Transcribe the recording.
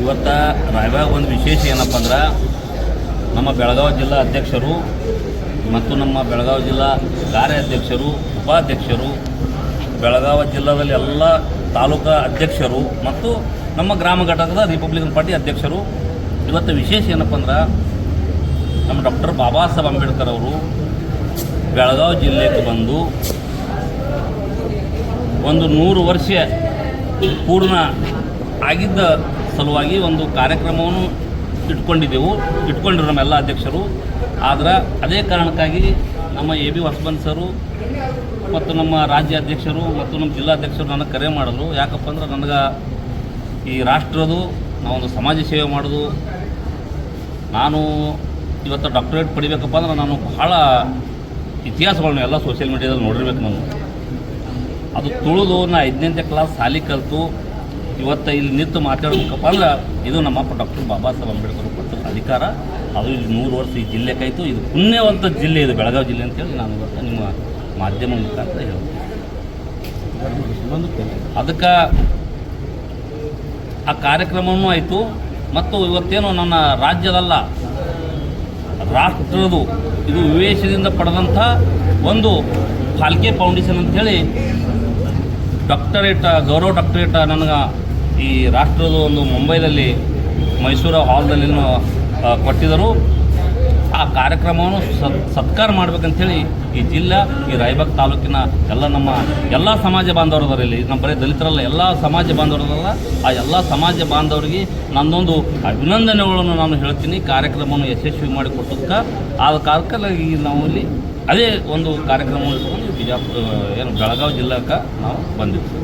ಇವತ್ತು ರಾಯಬಾಗ ಒಂದು ವಿಶೇಷ ಏನಪ್ಪ ಅಂದ್ರೆ, ನಮ್ಮ ಬೆಳಗಾವಿ ಜಿಲ್ಲಾ ಅಧ್ಯಕ್ಷರು ಮತ್ತು ನಮ್ಮ ಬೆಳಗಾವಿ ಜಿಲ್ಲಾ ಕಾರ್ಯಾಧ್ಯಕ್ಷರು, ಉಪಾಧ್ಯಕ್ಷರು, ಬೆಳಗಾವಿ ಜಿಲ್ಲಾದಲ್ಲಿ ಎಲ್ಲ ತಾಲೂಕಾ ಅಧ್ಯಕ್ಷರು ಮತ್ತು ನಮ್ಮ ಗ್ರಾಮ ಘಟಕದ ರಿಪಬ್ಲಿಕನ್ ಪಾರ್ಟಿ ಅಧ್ಯಕ್ಷರು. ಇವತ್ತು ವಿಶೇಷ ಏನಪ್ಪ ಅಂದ್ರೆ, ನಮ್ಮ ಡಾಕ್ಟರ್ ಬಾಬಾ ಸಾಹೇಬ್ ಅಂಬೇಡ್ಕರ್ ಅವರು ಬೆಳಗಾವಿ ಜಿಲ್ಲೆಗೆ ಬಂದು ಒಂದು ನೂರು ವರ್ಷ ಪೂರ್ಣ ಆಗಿದ್ದ ಸಲುವಾಗಿ ಒಂದು ಕಾರ್ಯಕ್ರಮವನ್ನು ಇಟ್ಕೊಂಡಿದ್ದೆವು. ಇಟ್ಕೊಂಡಿರು ನಮ್ಮೆಲ್ಲ ಅಧ್ಯಕ್ಷರು. ಆದ್ರೆ ಅದೇ ಕಾರಣಕ್ಕಾಗಿ ನಮ್ಮ ಎ ಬಿ ಹೊಸಬನ್ ಸರು ಮತ್ತು ನಮ್ಮ ರಾಜ್ಯ ಅಧ್ಯಕ್ಷರು ಮತ್ತು ನಮ್ಮ ಜಿಲ್ಲಾಧ್ಯಕ್ಷರು ನನಗೆ ಕರೆ ಮಾಡಿದ್ರು ಯಾಕಪ್ಪ ಅಂದ್ರೆ ನನಗೆ ಈ ರಾಷ್ಟ್ರದು ನಾವೊಂದು ಸಮಾಜ ಸೇವೆ ಮಾಡೋದು. ನಾನು ಇವತ್ತು ಡಾಕ್ಟರೇಟ್ ಪಡಿಬೇಕಪ್ಪ ಅಂದ್ರೆ ನಾನು ಬಹಳ ಇತಿಹಾಸಗಳನ್ನ ಎಲ್ಲ ಸೋಷಿಯಲ್ ಮೀಡಿಯಾದಲ್ಲಿ ನೋಡಿರ್ಬೇಕು ನಾನು. ಅದು ತುಳಿದು ನಾ ಐದನೇ ಕ್ಲಾಸ್ ಸಾಲಿ ಕಲಿತು ಇವತ್ತು ಇಲ್ಲಿ ನಿಂತು ಮಾತಾಡ್ಬೇಕಪ್ಪ ಅಂದ್ರೆ ಇದು ನಮ್ಮಪ್ಪ ಡಾಕ್ಟರ್ ಬಾಬಾ ಸಾಹೇಬ್ ಅಂಬೇಡ್ಕರ್ ಕೊಟ್ಟ ಅಧಿಕಾರ. ಅದು ಇಲ್ಲಿ ನೂರು ವರ್ಷ ಈ ಜಿಲ್ಲೆ ಕಾಯ್ತು. ಇದು ಪುಣ್ಯವಂತ ಜಿಲ್ಲೆ ಇದು, ಬೆಳಗಾವಿ ಜಿಲ್ಲೆ ಅಂತೇಳಿ ನಾನು ಇವತ್ತು ನಿಮ್ಮ ಮಾಧ್ಯಮ ಮುಖಾಂತರ ಹೇಳ್ತೀನಿ. ಅದಕ್ಕೆ ಆ ಕಾರ್ಯಕ್ರಮವೂ ಆಯಿತು. ಮತ್ತು ಇವತ್ತೇನು ನನ್ನ ರಾಜ್ಯದಲ್ಲ ರಾಷ್ಟ್ರದು ಇದು ವಿವೇಶದಿಂದ ಪಡೆದಂಥ ಒಂದು ಫಾಲ್ಕೆ ಫೌಂಡೇಶನ್ ಅಂಥೇಳಿ ಡಾಕ್ಟರೇಟ್, ಗೌರವ ಡಾಕ್ಟರೇಟ್ ನನಗೆ ಈ ರಾಷ್ಟ್ರದ ಒಂದು ಮುಂಬೈನಲ್ಲಿ ಮೈಸೂರು ಹಾಲ್ದಲ್ಲಿನೂ ಆ, ಕೊಟ್ಟಿದ್ದರು. ಆ ಕಾರ್ಯಕ್ರಮವನ್ನು ಸತ್ ಸತ್ಕಾರ ಮಾಡ್ಬೇಕಂತೇಳಿ ಈ ಜಿಲ್ಲಾ ಈ ರಾಯಬಾಗ್ ತಾಲೂಕಿನ ಎಲ್ಲ ನಮ್ಮ ಎಲ್ಲ ಸಮಾಜ ಬಾಂಧವರದವರಲ್ಲಿ ನಮ್ಮ ಬರೀ ದಲಿತರಲ್ಲ ಎಲ್ಲ ಸಮಾಜ ಬಾಂಧವರದಲ್ಲ ಆ ಎಲ್ಲ ಸಮಾಜ ಬಾಂಧವರಿಗೆ ನನ್ನೊಂದು ಅಭಿನಂದನೆಗಳನ್ನು ನಾನು ಹೇಳ್ತೀನಿ. ಕಾರ್ಯಕ್ರಮವನ್ನು ಯಶಸ್ವಿ ಮಾಡಿಕೊಟ್ಟದಕ್ಕೆ ಆ ಕಾಲಕ್ಕಾಗಿ ನಾವು ಇಲ್ಲಿ ಅದೇ ಒಂದು ಕಾರ್ಯಕ್ರಮವನ್ನು ಇಟ್ಕೊಂಡು ಬಿಜಾಪುರ ಏನು ಬೆಳಗಾವಿ ಜಿಲ್ಲಾಕ್ಕೆ ನಾವು ಬಂದಿದ್ವಿ.